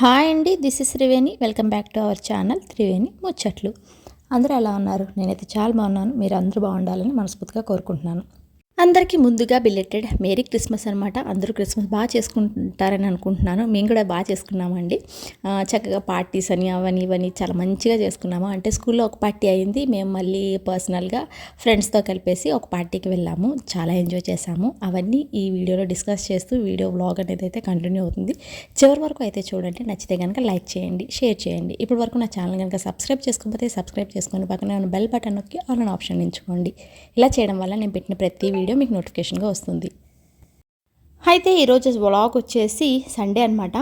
Hi అండి this is Triveni welcome back to our channel Triveni Muchatlu అందరూ ఎలా ఉన్నారు? నేనైతే చాలా బాగున్నాను. మీరు అందరూ బాగుండాలని మనస్ఫూర్తిగా కోరుకుంటున్నాను. అందరికీ ముందుగా బిల్లెటెడ్ మేరీ క్రిస్మస్ అనమాట అందరూ క్రిస్మస్ బాగా చేసుకుంటారని అనుకుంటున్నాను. మేము కూడా బాగా చేసుకున్నామండి. చక్కగా పార్టీస్ అని అవని ఇవని చాలా మంచిగా చేసుకున్నాము. అంటే స్కూల్లో ఒక పార్టీ అయింది. మేము మళ్ళీ పర్సనల్గా ఫ్రెండ్స్తో కలిపేసి ఒక పార్టీకి వెళ్ళాము. చాలా ఎంజాయ్ చేసాము అవన్నీ ఈ వీడియోలో డిస్కస్ చేస్తూ వీడియో వ్లాగ్ అనేది అయితే కంటిన్యూ అవుతుంది. చివరి వరకు అయితే చూడండి. నచ్చితే కనుక లైక్ చేయండి షేర్ చేయండి. ఇప్పటి వరకు నా ఛానల్ కనుక సబ్స్క్రైబ్ చేసుకోకపోతే సబ్స్క్రైబ్ చేసుకొని పక్కన బెల్ బటన్ నొక్కి ఆల్ ఆప్షన్ ఎంచుకోండి. ఇలా చేయడం వల్ల నేను పెట్టిన ప్రతి వీడియో మీకు నోటిఫికేషన్గా వస్తుంది. అయితే ఈరోజు వ్లాగ్ వచ్చేసి సండే అనమాట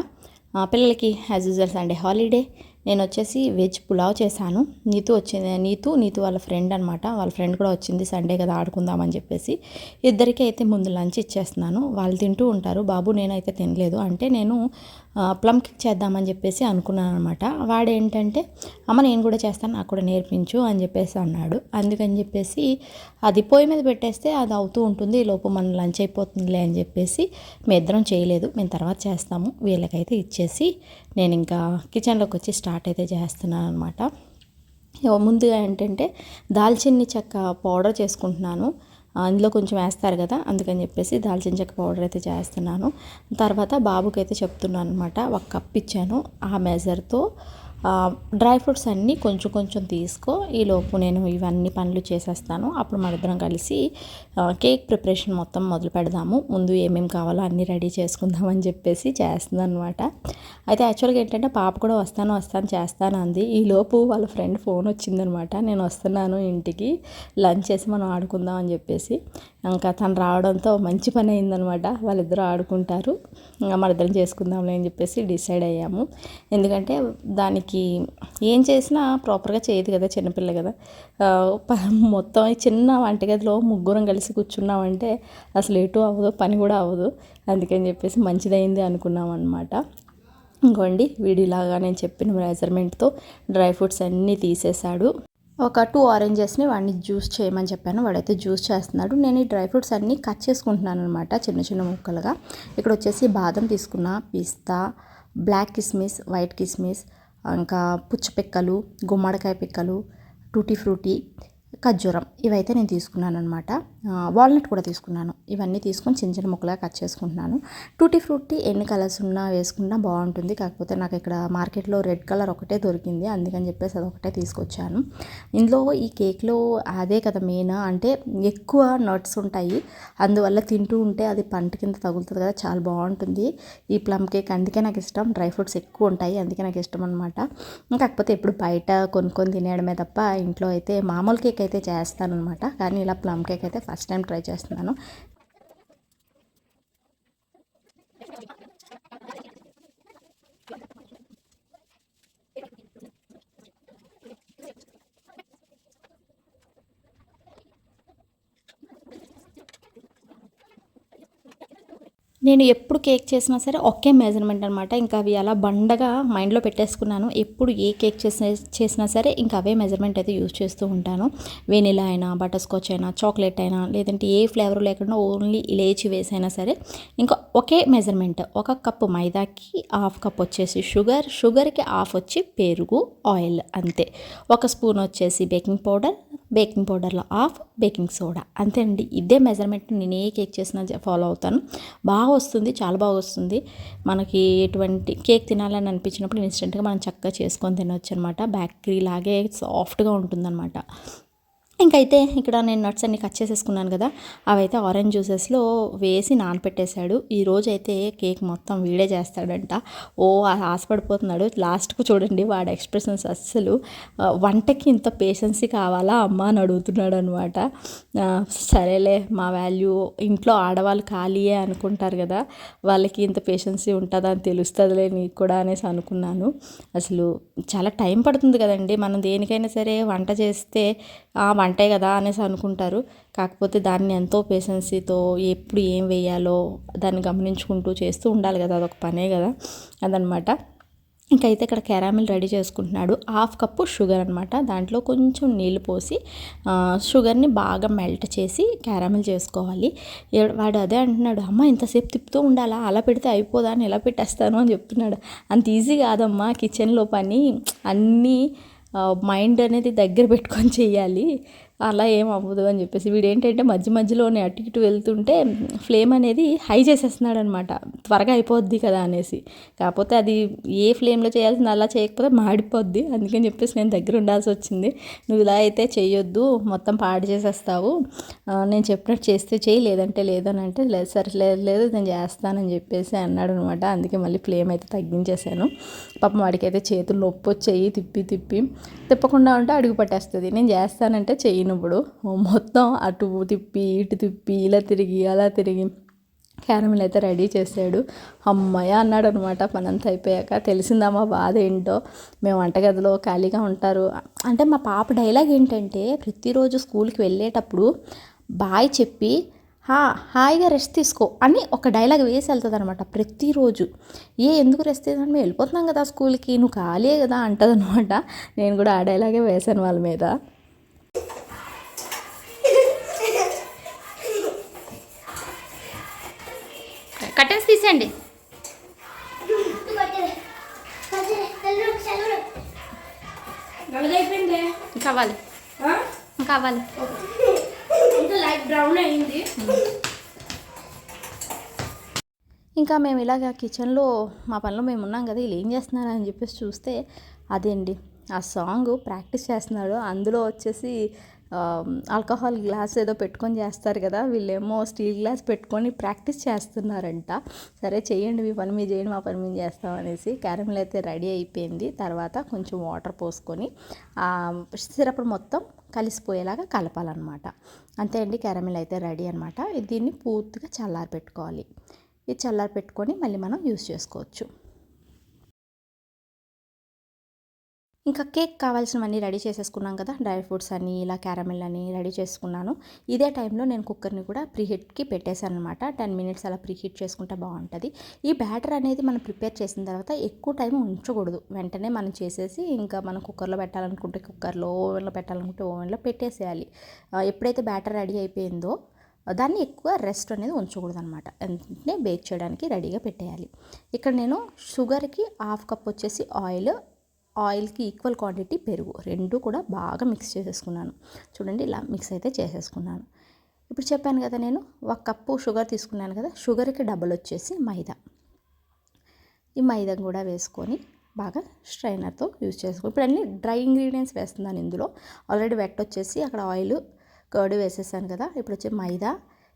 పిల్లలకి యాజ్ యూజువల్ సండే హాలిడే నేను వచ్చేసి వెజ్ పులావ్ చేశాను. నీతు వచ్చింది నీతు నీతు వాళ్ళ ఫ్రెండ్ అనమాట వాళ్ళ ఫ్రెండ్ కూడా వచ్చింది సండే కదా ఆడుకుందామని చెప్పేసి. ఇద్దరికి అయితే ముందు లంచ్ ఇచ్చేస్తున్నాను. వాళ్ళు తింటూ ఉంటారు. బాబు నేనైతే తినలేదు. అంటే నేను ప్లమ్ కేక్ చేద్దామని చెప్పేసి అనుకున్నాను అనమాట వాడేంటంటే అమ్మ నేను కూడా చేస్తాను నాకు కూడా నేర్పించు అని చెప్పేసి అన్నాడు. అందుకని చెప్పేసి అది పొయ్యి మీద పెట్టేస్తే అది అవుతూ ఉంటుంది ఈ లోపు మన లంచ్ అయిపోతుందిలే అని చెప్పేసి మేము ఇద్దరం చేయలేదు మేము తర్వాత చేస్తాము వీళ్ళకైతే ఇచ్చేసి నేను ఇంకా కిచెన్లోకి వచ్చి స్టార్ట్ అయితే చేస్తున్నాను అనమాట ముందుగా ఏంటంటే దాల్చిన్ని చెక్క పౌడర్ చేసుకుంటున్నాను. అందులో కొంచెం వేస్తారు కదా అందుకని చెప్పేసి దాల్చిన చెక్క పౌడర్ అయితే చేస్తున్నాను. తర్వాత బాబుకి అయితే చెప్తున్నాను అనమాట ఒక కప్ ఇచ్చాను ఆ మెజర్తో డ్రై ఫ్రూట్స్ అన్నీ కొంచెం కొంచెం తీసుకో. ఈలోపు నేను ఇవన్నీ పనులు చేసేస్తాను. అప్పుడు మనిద్దరం కలిసి కేక్ ప్రిపరేషన్ మొత్తం మొదలు పెడదాము. ముందు ఏమేమి కావాలో అన్నీ రెడీ చేసుకుందాం అని చెప్పేసి చేస్తుంది అనమాట అయితే యాక్చువల్గా ఏంటంటే పాప కూడా వస్తాను వస్తాను చేస్తాను అంది. ఈలోపు వాళ్ళ ఫ్రెండ్ ఫోన్ వచ్చిందనమాట నేను వస్తున్నాను ఇంటికి లంచ్ చేసి మనం ఆడుకుందాం అని చెప్పేసి. ఇంకా తను రావడంతో మంచి పని అయిందనమాట వాళ్ళిద్దరూ ఆడుకుంటారు. ఇంకా మన చేసుకుందాంలే అని చెప్పేసి డిసైడ్ అయ్యాము. ఎందుకంటే దానికి ఏం చేసినా ప్రాపర్గా చేయదు కదా చిన్నపిల్ల కదా. ప- మొత్తం చిన్న వంటగదిలో ముగ్గురం కలిసి కూర్చున్నామంటే అసలు ఎటు అవ్వదు పని కూడా అవ్వదు. అందుకని చెప్పేసి మంచిదైంది అనుకున్నాం అనమాట ఇంకోండి వీడిలాగా నేను చెప్పిన మెజర్మెంట్తో డ్రై ఫ్రూట్స్ అన్నీ తీసేశాడు. ఒక టూ ఆరెంజెస్ని వాడిని జ్యూస్ చేయమని చెప్పాను. వాడైతే జ్యూస్ చేస్తున్నాడు. నేను ఈ డ్రై ఫ్రూట్స్ అన్నీ కట్ చేసుకుంటున్నాను అనమాట చిన్న చిన్న ముక్కలుగా. ఇక్కడ వచ్చేసి బాదం తీసుకున్న పిస్తా బ్లాక్ కిస్మిస్ వైట్ కిస్మిస్ ఇంకా పుచ్చ పిక్కలు గుమ్మడికాయ పిక్కలు టూటీ ఫ్రూటీ ఖర్జూరం ఇవైతే నేను తీసుకున్నాను అనమాట వాల్నట్ కూడా తీసుకున్నాను. ఇవన్నీ తీసుకొని చిన్న చిన్న ముక్కలుగా కట్ చేసుకుంటున్నాను. టూటీ ఫ్రూటీ ఎన్ని కలర్స్ ఉన్నా వేసుకున్నా బాగుంటుంది. కాకపోతే నాకు ఇక్కడ మార్కెట్లో రెడ్ కలర్ ఒకటే దొరికింది. అందుకని చెప్పేసి అది ఒకటే తీసుకొచ్చాను. ఇందులో ఈ కేక్లో అదే కదా మెయిన్ అంటే ఎక్కువ నట్స్ ఉంటాయి. అందువల్ల తింటూ ఉంటే అది పంట కింద తగులుతుంది కదా చాలా బాగుంటుంది. ఈ ప్లమ్ కేక్ అందుకే నాకు ఇష్టం. డ్రై ఫ్రూట్స్ ఎక్కువ ఉంటాయి. అందుకే నాకు ఇష్టం అనమాట కాకపోతే ఎప్పుడు బయట కొనుక్కొని తినేయడమే తప్ప ఇంట్లో అయితే మామూలు కేక్ అయితే చేస్తాను అనమాట కానీ ఇలా ప్లమ్ కేక్ అయితే ఫస్ట్ టైం ట్రై చేస్తున్నాను. నేను ఎప్పుడు కేక్ చేసినా సరే ఒకే మెజర్మెంట్ అనమాట ఇంకా అవి అలా బండగా మైండ్లో పెట్టేసుకున్నాను. ఎప్పుడు ఏ కేక్ చేసిన చేసినా సరే ఇంకా అవే మెజర్మెంట్ అయితే యూజ్ చేస్తూ ఉంటాను. వెనిలా అయినా బటర్ స్కాచ్ అయినా చాక్లెట్ అయినా లేదంటే ఏ ఫ్లేవర్ లేకుండా ఓన్లీ ఇలేచి వేసైనా సరే ఇంకా ఒకే మెజర్మెంట్ ఒక కప్పు మైదాకి హాఫ్ కప్ వచ్చేసి షుగర్ షుగర్కి హాఫ్ వచ్చి పెరుగు ఆయిల్ అంతే. ఒక స్పూన్ వచ్చేసి బేకింగ్ పౌడర్ బేకింగ్ పౌడర్లో హాఫ్ బేకింగ్ సోడా. అంతే అండి. ఇదే మెజర్మెంట్ నేను ఏ కేక్ చేసినా ఫాలో అవుతాను. బాగా వస్తుంది చాలా బాగా వస్తుంది. మనకి ఎటువంటి కేక్ తినాలని అనిపించినప్పుడు ఇన్స్టెంట్గా మనం చక్కగా చేసుకొని తినవచ్చు అనమాట బేకరీ లాగే సాఫ్ట్గా ఉంటుందన్నమాట ఇంకైతే ఇక్కడ నేను నట్స్ అన్ని కట్ చేసేసుకున్నాను కదా అవైతే ఆరెంజ్ జ్యూసెస్లో వేసి నానపెట్టేశాడు. ఈరోజు అయితే కేక్ మొత్తం వీడే చేస్తాడంట. ఓ ఆశపడిపోతున్నాడు. లాస్ట్కు చూడండి వాడి ఎక్స్ప్రెషన్స్ అస్సలు వంటకి ఇంత పేషెన్సీ కావాలా అమ్మ అని అడుగుతున్నాడు అనమాట సరేలే మా వాల్యూ ఇంట్లో ఆడవాళ్ళు ఖాళీయే అనుకుంటారు కదా వాళ్ళకి ఇంత పేషెన్సీ ఉంటుందా అని తెలుస్తుందిలే నీకు కూడా అనేసి అనుకున్నాను. అసలు చాలా టైం పడుతుంది కదండి. మనం దేనికైనా సరే వంట చేస్తే ఆ వంట కదా అనేసి అనుకుంటారు. కాకపోతే దాన్ని ఎంతో పేషెన్సీతో ఎప్పుడు ఏం వేయాలో దాన్ని గమనించుకుంటూ చేస్తూ ఉండాలి కదా అదొక పనే కదా అదనమాట. ఇంకైతే ఇక్కడ క్యారామిల్ రెడీ చేసుకుంటున్నాడు. హాఫ్ కప్పు షుగర్ అనమాట దాంట్లో కొంచెం నీళ్ళు పోసి షుగర్ని బాగా మెల్ట్ చేసి క్యారామిల్ చేసుకోవాలి. వాడు అదే అంటున్నాడు అమ్మ ఇంతసేపు తిప్పుతూ ఉండాలా? అలా పెడితే అయిపోదా? అని ఎలా పెట్టేస్తాను? అని చెప్తున్నాడు. అంత ఈజీ కాదమ్మా కిచెన్లో పని అన్నీ మైండ్ అనేది దగ్గర పెట్టుకొని చేయాలి అలా ఏం అవ్వదు అని చెప్పేసి వీడు ఏంటంటే మధ్య మధ్యలోనే అటు ఇటు వెళ్తుంటే ఫ్లేమ్ అనేది హై చేసేస్తున్నాడు అనమాట త్వరగా అయిపోద్ది కదా అనేసి. కాకపోతే అది ఏ ఫ్లేమ్లో చేయాల్సింది అలా చేయకపోతే మాడిపోద్ది. అందుకని చెప్పేసి నేను దగ్గర ఉండాల్సి వచ్చింది. నువ్వు ఇలా అయితే చేయొద్దు మొత్తం పాడు చేసేస్తావు. నేను చెప్పినట్టు చేస్తే చేయి లేదంటే లేదని అంటే లేదు సరే లేదు లేదు నేను చేస్తానని చెప్పేసి అన్నాడు అనమాట అందుకే మళ్ళీ ఫ్లేమ్ అయితే తగ్గించేశాను. పాపం వాడికైతే చేతులు నొప్పి వచ్చేయి తిప్పి తిప్పి. తిప్పకుండా ఉంటే అడుగు పట్టేస్తుంది. నేను చేస్తానంటే చేయను ఇప్పుడు మొత్తం అటు తిప్పి ఇటు తిప్పి ఇలా తిరిగి అలా తిరిగి క్యారమిల్ అయితే రెడీ చేశాడు అమ్మాయ అన్నాడు అనమాట పనంతా అయిపోయాక తెలిసిందా మా బాధ ఏంటో? మేము వంటగదిలో ఖాళీగా ఉంటారు. అంటే మా పాప డైలాగ్ ఏంటంటే ప్రతిరోజు స్కూల్కి వెళ్ళేటప్పుడు బాయ్ చెప్పి హా హాయిగా రెస్ట్ తీసుకో అని ఒక డైలాగ్ వేసి వెళ్తుంది అనమాట ప్రతిరోజు. ఏ ఎందుకు రెస్ట్ తీసుకుంటే మేము వెళ్ళిపోతున్నాం కదా స్కూల్కి నువ్వు ఖాళీయే కదా అంటదనమాట. నేను కూడా ఆ డైలాగే వేశాను వాళ్ళ మీద. తీసేయండి. కావాలి కావాలి ఇంకా లైట్ బ్రౌన్ అయింది. ఇంకా మేము ఇలాగ కిచెన్లో మా పనిలో మేము ఉన్నాం కదా వీళ్ళు ఏం చేస్తున్నారు అని చెప్పేసి చూస్తే అదేండి ఆ సాంగ్ ప్రాక్టీస్ చేస్తున్నాడు. అందులో వచ్చేసి ఆల్కహాల్ గ్లాస్ ఏదో పెట్టుకొని చేస్తారు కదా వీళ్ళేమో స్టీల్ గ్లాస్ పెట్టుకొని ప్రాక్టీస్ చేస్తున్నారంట. సరే చేయండి మీ పని మీరు చేయండి మా పని మేము చేస్తాం అనేసి క్యారమిల్ అయితే రెడీ అయిపోయింది. తర్వాత కొంచెం వాటర్ పోసుకొని సిరప్ మొత్తం కలిసిపోయేలాగా కలపాలన్నమాట. అంతే అండి క్యారమిల్ అయితే రెడీ అనమాట దీన్ని పూర్తిగా చల్లారి పెట్టుకోవాలి ఇది చల్లారి పెట్టుకొని మళ్ళీ మనం యూస్ చేసుకోవచ్చు. ఇంకా కేక్ కావాల్సినవన్నీ రెడీ చేసేసుకున్నాం కదా డ్రై ఫ్రూట్స్ అని ఇలా క్యారమెల్ అని రెడీ చేసుకున్నాను. ఇదే టైంలో నేను కుక్కర్ని కూడా ప్రీహీట్కి పెట్టేశాను అనమాట టెన్ మినిట్స్ అలా ప్రీహీట్ చేసుకుంటే బాగుంటుంది. ఈ బ్యాటర్ అనేది మనం ప్రిపేర్ చేసిన తర్వాత ఎక్కువ టైం ఉంచకూడదు. వెంటనే మనం చేసేసి ఇంకా మనం కుక్కర్లో పెట్టాలనుకుంటే కుక్కర్లో ఓవెన్లో పెట్టాలనుకుంటే ఓవెన్లో పెట్టేసేయాలి. ఎప్పుడైతే బ్యాటర్ రెడీ అయిపోయిందో దాన్ని ఎక్కువ రెస్ట్ అనేది ఉంచకూడదు అనమాట వెంటనే బేక్ చేయడానికి రెడీగా పెట్టేయాలి. ఇక్కడ నేను షుగర్కి హాఫ్ కప్ వచ్చేసి ఆయిల్ ఆయిల్కి ఈక్వల్ క్వాంటిటీ పెరుగు. రెండు కూడా బాగా మిక్స్ చేసేసుకున్నాను. చూడండి ఇలా మిక్స్ అయితే చేసేసుకున్నాను. ఇప్పుడు చెప్పాను కదా నేను ఒక కప్పు షుగర్ తీసుకున్నాను కదా షుగర్కి డబల్ వచ్చేసి మైదా. ఈ మైదా కూడా వేసుకొని బాగా స్ట్రైనర్తో యూజ్ చేసుకో ఇప్పుడు అన్ని డ్రై ఇంగ్రీడియంట్స్ వేస్తున్నాను ఇందులో. ఆల్రెడీ వెట్ వచ్చేసి అక్కడ ఆయిల్ కర్డ్ వేసేసాను కదా ఇప్పుడు వచ్చి మైదా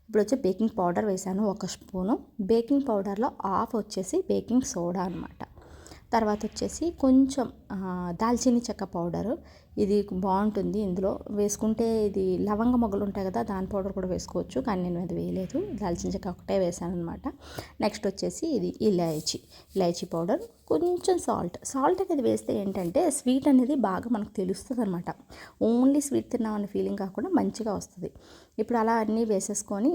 ఇప్పుడు వచ్చి బేకింగ్ పౌడర్ వేసాను ఒక స్పూను. బేకింగ్ పౌడర్లో హాఫ్ వచ్చేసి బేకింగ్ సోడా అనమాట తర్వాత వచ్చేసి కొంచెం దాల్చిని చెక్క పౌడరు. ఇది బాగుంటుంది ఇందులో. వేసుకుంటే ఇది లవంగ మొగ్గలు ఉంటాయి కదా దాని పౌడర్ కూడా వేసుకోవచ్చు. కానీ నేను అది వేయలేదు. దాల్చిన చెక్క ఒకటే వేసాను అనమాట నెక్స్ట్ వచ్చేసి ఇది ఇలాయచి ఇలాయచి పౌడర్. కొంచెం సాల్ట్. సాల్ట్ అనేది వేస్తే ఏంటంటే స్వీట్ అనేది బాగా మనకు తెలుస్తుంది అనమాట ఓన్లీ స్వీట్ తిన్నామన్న ఫీలింగ్ కాకుండా మంచిగా వస్తుంది. ఇప్పుడు అలా అన్నీ వేసేసుకొని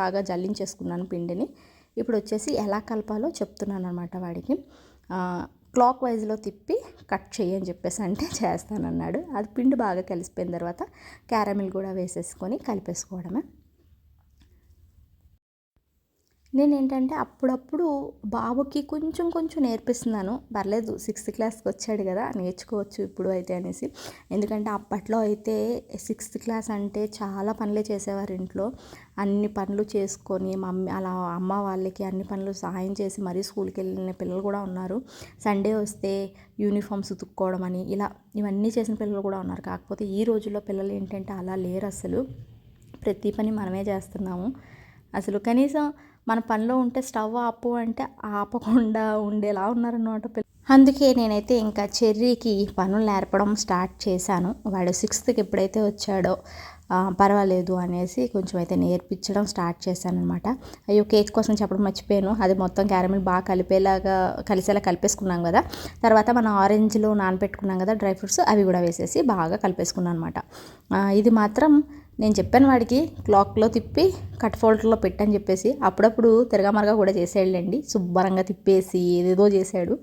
బాగా జల్లించేసుకున్నాను పిండిని. ఇప్పుడు వచ్చేసి ఎలా కలపాలో చెప్తున్నాను అనమాట వాడికి. క్లాక్ వైజ్లో తిప్పి కట్ చేయి అని చెప్పేసి అంటే చేస్తానన్నాడు. అది పిండి బాగా కలిసిపోయిన తర్వాత క్యారమిల్ కూడా వేసేసుకొని కలిపేసుకోవడమే. నేను ఏంటంటే అప్పుడప్పుడు బాబుకి కొంచెం కొంచెం నేర్పిస్తున్నాను. పర్లేదు సిక్స్త్ క్లాస్కి వచ్చాడు కదా నేర్చుకోవచ్చు ఇప్పుడు అయితే అనేసి. ఎందుకంటే అప్పట్లో అయితే సిక్స్త్ క్లాస్ అంటే చాలా పనులే చేసేవారు ఇంట్లో. అన్ని పనులు చేసుకొని మమ్మీ అలా అమ్మ వాళ్ళకి అన్ని పనులు సహాయం చేసి మరీ స్కూల్కి వెళ్ళిన పిల్లలు కూడా ఉన్నారు. సండే వస్తే యూనిఫామ్స్ ఉతుక్కోవడం అని ఇలా ఇవన్నీ చేసిన పిల్లలు కూడా ఉన్నారు. కాకపోతే ఈ రోజుల్లో పిల్లలు ఏంటంటే అలా లేరు అసలు. ప్రతి పని మనమే చేస్తున్నాము. అసలు కనీసం మన పనిలో ఉంటే స్టవ్ ఆపు అంటే ఆపకుండా ఉండేలా ఉన్నారన్నమాట పిల్ల. అందుకే నేనైతే ఇంకా చెర్రీకి పనులు నేర్పడం స్టార్ట్ చేశాను. వాడు సిక్స్త్కి ఎప్పుడైతే వచ్చాడో పర్వాలేదు అనేసి కొంచెం అయితే నేర్పించడం స్టార్ట్ చేశాను అనమాట అయ్యో కేక్ కోసం చెప్పడం మర్చిపోయాను. అది మొత్తం క్యారమిల్ బాగా కలిపేలాగా కలిసేలా కలిపేసుకున్నాం కదా. తర్వాత మనం ఆరెంజ్లో నానబెట్టుకున్నాం కదా డ్రై ఫ్రూట్స్ అవి కూడా వేసేసి బాగా కలిపేసుకున్నాను అనమాట ఇది మాత్రం నేను చెప్పాను వాడికి క్లాక్లో తిప్పి కట్ ఫోల్డర్లో పెట్టని చెప్పేసి అప్పుడప్పుడు తిరగమరగా కూడా చేసాడులేండి శుభ్రంగా తిప్పేసి ఏదేదో చేశాడు.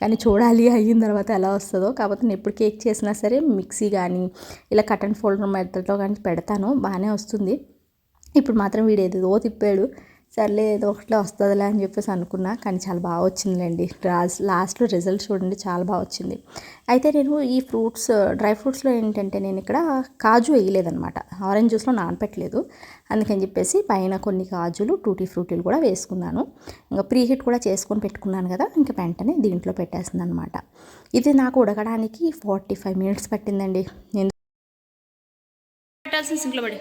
కానీ చూడాలి అయిన తర్వాత ఎలా వస్తుందో. కాకపోతే నేను ఎప్పుడు కేక్ చేసినా సరే మిక్సీ కానీ ఇలా కట్ అండ్ ఫోల్డర్ మెథడ్లో కానీ పెడతాను. బాగానే వస్తుంది. ఇప్పుడు మాత్రం వీడు ఏదేదో తిప్పాడు. సర్లే ఏదో ఒకటిలో వస్తుందిలే అని చెప్పేసి అనుకున్నా కానీ చాలా బాగా వచ్చిందిలేండి. లాస్ట్లో రిజల్ట్ చూడండి చాలా బాగా వచ్చింది. అయితే నేను ఈ ఫ్రూట్స్ డ్రై ఫ్రూట్స్లో ఏంటంటే నేను ఇక్కడ కాజు వేయలేదనమాట ఆరెంజ్ జ్యూస్లో నానపెట్టలేదు. అందుకని చెప్పేసి పైన కొన్ని కాజులు టూటీ ఫ్రూటీలు కూడా వేసుకున్నాను. ఇంకా ప్రీ హీట్ కూడా చేసుకొని పెట్టుకున్నాను కదా ఇంకా వెంటనే దీంట్లో పెట్టేసింది అనమాట ఇది నాకు ఉడకడానికి ఫార్టీ ఫైవ్ మినిట్స్ పట్టిందండి. నేను పెట్టాల్సిన సింక్లో పడి.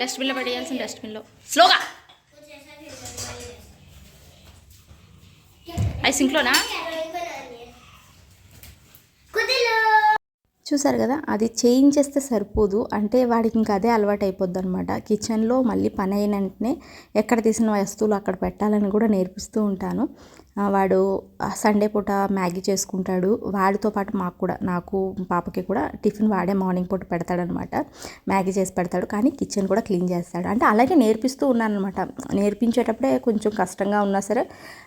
డస్ట్బిన్లో పడేయాల్సిన డస్ట్బిన్లో. స్లోగా. అవి సింక్లోనా? చూసారు కదా అది చేంజ్ చేస్తే సరిపోదు. అంటే వాడికి ఇంకా అదే అలవాటు అయిపోద్ది అనమాట కిచెన్లో మళ్ళీ పని అయిన వెంటనే ఎక్కడ తీసిన వస్తువులు అక్కడ పెట్టాలని కూడా నేర్పిస్తూ ఉంటాను. వాడు సండే పూట మ్యాగీ చేసుకుంటాడు. వాడితో పాటు మాకు కూడా నాకు పాపకి కూడా టిఫిన్ వాడే మార్నింగ్ పూట పెడతాడనమాట. మ్యాగీ చేసి పెడతాడు కానీ కిచెన్ కూడా క్లీన్ చేస్తాడు. అంటే అలాగే నేర్పిస్తూ ఉన్నాను అనమాట నేర్పించేటప్పుడే కొంచెం కష్టంగా ఉన్నా సరే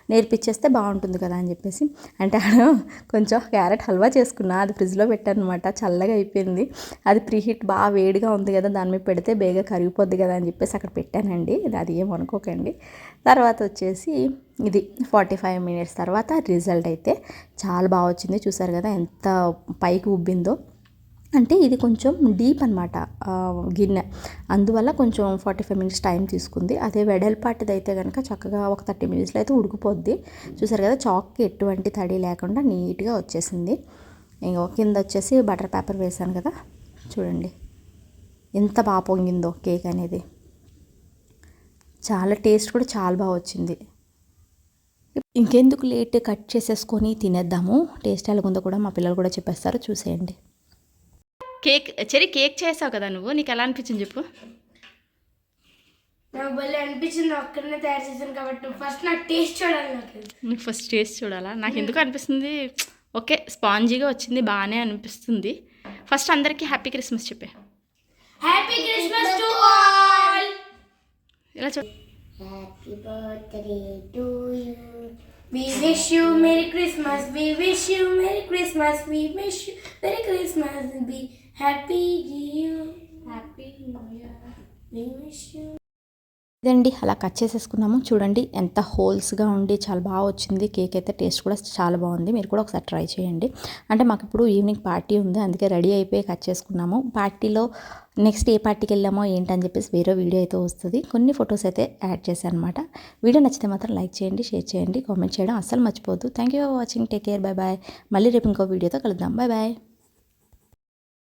నేర్పించేస్తే బాగుంటుంది కదా అని చెప్పేసి. అంటే ఆడ కొంచెం క్యారెట్ హల్వా చేసుకున్నా అది ఫ్రిడ్జ్లో పెట్టాను అనమాట చల్లగా అయిపోయింది. అది ప్రీహీట్ బాగా వేడిగా ఉంది కదా దాని మీద పెడితే బేగా కరిగిపోద్ది కదా అని చెప్పేసి అక్కడ పెట్టానండి. అది ఏమనుకోకండి తర్వాత వచ్చేసి ఇది ఫార్టీ ఫైవ్ మినిట్స్ తర్వాత రిజల్ట్ అయితే చాలా బాగా వచ్చింది. చూసారు కదా ఎంత పైకి ఉబ్బిందో. అంటే ఇది కొంచెం డీప్ అనమాట గిన్నె. అందువల్ల కొంచెం ఫార్టీ ఫైవ్ మినిట్స్ టైం తీసుకుంది. అదే వెడల్పాటిది అయితే కనుక చక్కగా ఒక థర్టీ మినిట్స్లో అయితే ఉడికిపోద్ది. చూసారు కదా చాక్కి ఎటువంటి తడి లేకుండా నీట్గా వచ్చేసింది. ఇంకో కింద వచ్చేసి బటర్ పేపర్ వేసాను కదా. చూడండి ఎంత బాగా పొంగిందో కేక్ అనేది. చాలా టేస్ట్ కూడా చాలా బాగా వచ్చింది. ఇంకెందుకు లేట్ కట్ చేసేసుకొని తినేద్దాము. టేస్ట్ ఎలాగుందో కూడా మా పిల్లలు కూడా చెప్పేస్తారు. చూసేయండి. కేక్ చెరి కేక్ చేసావు కదా నువ్వు? నీకు ఎలా అనిపించింది చెప్పు. నాకు భలే అనిపించింది. ఒక్కడనే తయారు చేశాను కాబట్టి ఫస్ట్ నాకు టేస్ట్ చూడాలి నాకు. నీకు ఫస్ట్ టేస్ట్ చూడాలా? నాకు ఎందుకు అనిపిస్తుంది? ఓకే స్పాంజీగా వచ్చింది బాగానే అనిపిస్తుంది. ఫస్ట్ అందరికీ హ్యాపీ క్రిస్మస్ చెప్పే. Happy Christmas to all. ఇలా చెప్పు? Happy birthday to you. We wish you Merry Christmas. We wish you Merry Christmas. We wish you Merry Christmas. Be happy to Year. Happy New Year. We wish you. ఇదండి అలా cut చేసేసుకున్నాము చూడండి ఎంత హోల్స్గా ఉండి చాలా బాగా వచ్చింది. కేక్ అయితే టేస్ట్ కూడా చాలా బాగుంది. మీరు కూడా ఒకసారి ట్రై చేయండి. అంటే మాకు ఇప్పుడు ఈవినింగ్ పార్టీ ఉంది. అందుకే రెడీ అయిపోయి కట్ చేసుకున్నాము. పార్టీలో నెక్స్ట్ ఏ పార్టీకి వెళ్ళామో ఏంటని చెప్పేసి వేరే వీడియో అయితే వస్తుంది. కొన్ని ఫొటోస్ అయితే యాడ్ చేశాను అనమాట వీడియో నచ్చితే మాత్రం లైక్ చేయండి షేర్ చేయండి కామెంట్ చేయడం అస్సలు మర్చిపోద్దు thank you for watching take care bye bye మళ్ళీ రేపు ఇంకో వీడియోతో కలుద్దాం. Bye bye